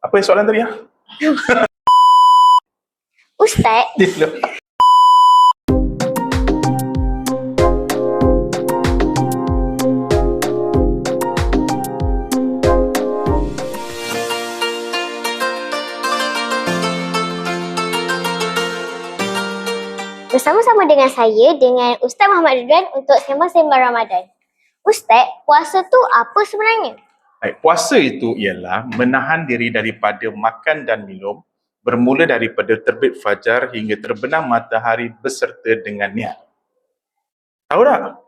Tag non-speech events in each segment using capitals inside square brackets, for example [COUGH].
Apa yang soalan tadi? Ya? [LAUGHS] Ustaz, Dia bersama-sama dengan saya dengan Ustaz Muhammad Ridwan untuk sembang-sembang Ramadan. Ustaz, puasa tu apa sebenarnya? Baik, puasa itu ialah menahan diri daripada makan dan minum bermula daripada terbit fajar hingga terbenam matahari beserta dengan niat. Tahu tak?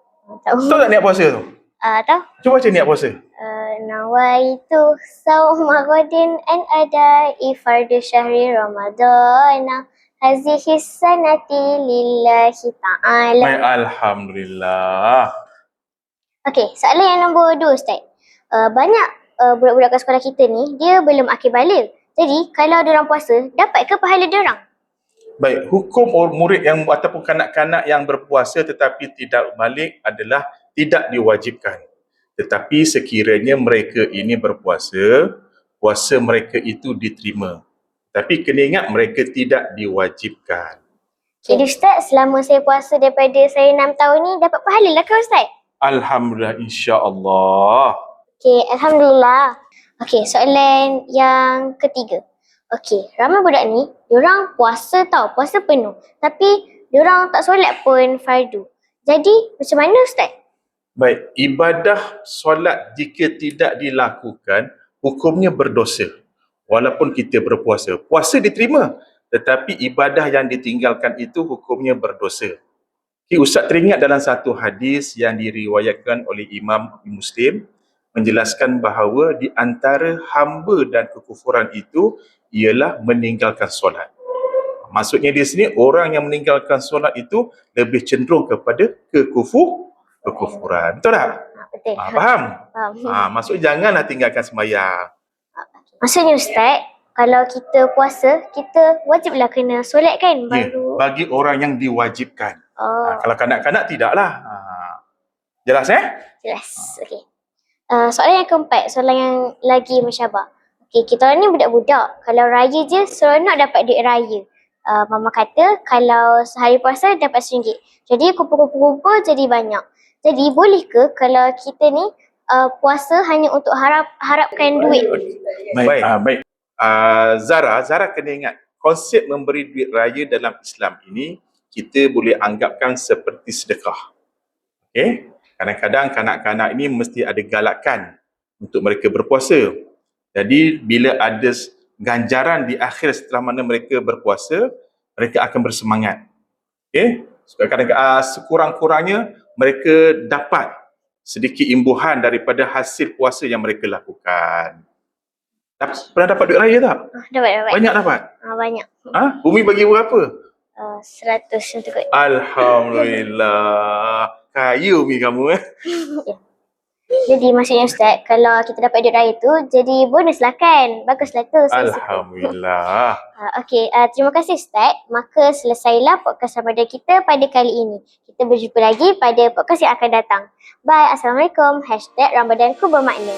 Tahu. Tahu tak niat puasa tu? Uh, tahu? Cuba baca niat puasa. Uh, nawaitu sawma ghadin an ada fardu syahri ramadana hazihi sanati lillahi ta'ala. Alhamdulillah. Okey, soalan yang nombor dua Ustaz. Uh, banyak uh, budak-budak kat sekolah kita ni, dia belum akhir balik. Jadi, kalau dia orang puasa, dapat ke pahala dia orang? Baik, hukum murid yang ataupun kanak-kanak yang berpuasa tetapi tidak balik adalah tidak diwajibkan. Tetapi sekiranya mereka ini berpuasa, puasa mereka itu diterima. Tapi kena ingat mereka tidak diwajibkan. Jadi Ustaz, selama saya puasa daripada saya 6 tahun ni, dapat pahala lah ke Ustaz? Alhamdulillah insya-Allah. Okey, Alhamdulillah. Okey, soalan yang ketiga. Okey, ramai budak ni, diorang puasa tau, puasa penuh. Tapi diorang tak solat pun fardu. Jadi, macam mana Ustaz? Baik, ibadah solat jika tidak dilakukan hukumnya berdosa. Walaupun kita berpuasa, puasa diterima, tetapi ibadah yang ditinggalkan itu hukumnya berdosa. Okay, Ustaz teringat dalam satu hadis yang diriwayatkan oleh Imam Muslim menjelaskan bahawa di antara hamba dan kekufuran itu ialah meninggalkan solat. Maksudnya di sini orang yang meninggalkan solat itu lebih cenderung kepada kekufur kekufuran. Betul tak? Ha, betul. Ha, faham? Faham. Ha, maksud janganlah tinggalkan sembahyang. Maksudnya Ustaz, kalau kita puasa, kita wajiblah kena solat kan? Ya, Baru. bagi orang yang diwajibkan. Oh, Ha, kalau kanak-kanak tidaklah. Ha. Jelas eh? jelas. Okey. Uh, soalan yang keempat, soalan yang lagi mensyabah. Okey, kita orang ni budak-budak. Kalau raya je, seronok dapat duit raya. Uh, mama kata kalau sehari puasa dapat RM1. Jadi kumpul-kumpul-kumpul jadi banyak. Jadi boleh ke kalau kita ni uh, puasa hanya untuk harap harapkan duit? Baik. Baik. Uh, baik. Uh, Zara, Zara kena ingat konsep memberi duit raya dalam Islam ini kita boleh anggapkan seperti sedekah. Okey? Kadang-kadang kanak-kanak ini mesti ada galakan untuk mereka berpuasa. Jadi bila ada ganjaran di akhir setelah mana mereka berpuasa, mereka akan bersemangat. Okey? So, kadang-kadang uh, sekurang-kurangnya mereka dapat sedikit imbuhan daripada hasil puasa yang mereka lakukan. Pernah dapat duit raya tak? Ah, dapat, dapat. Banyak dapat? Ah, banyak. Ha? Bumi bagi berapa? Uh, 100 untuk. Alhamdulillah. Kaya Umi kamu eh. [LAUGHS] Jadi maksudnya Ustaz, kalau kita dapat duit raya tu, jadi bonus lah kan? Baguslah tu. suka. Alhamdulillah. Uh, [LAUGHS] Okey, uh, terima kasih Ustaz. Maka selesailah podcast Ramadan kita pada kali ini. Kita berjumpa lagi pada podcast yang akan datang. Bye. Assalamualaikum. Hashtag Ramadanku bermakna.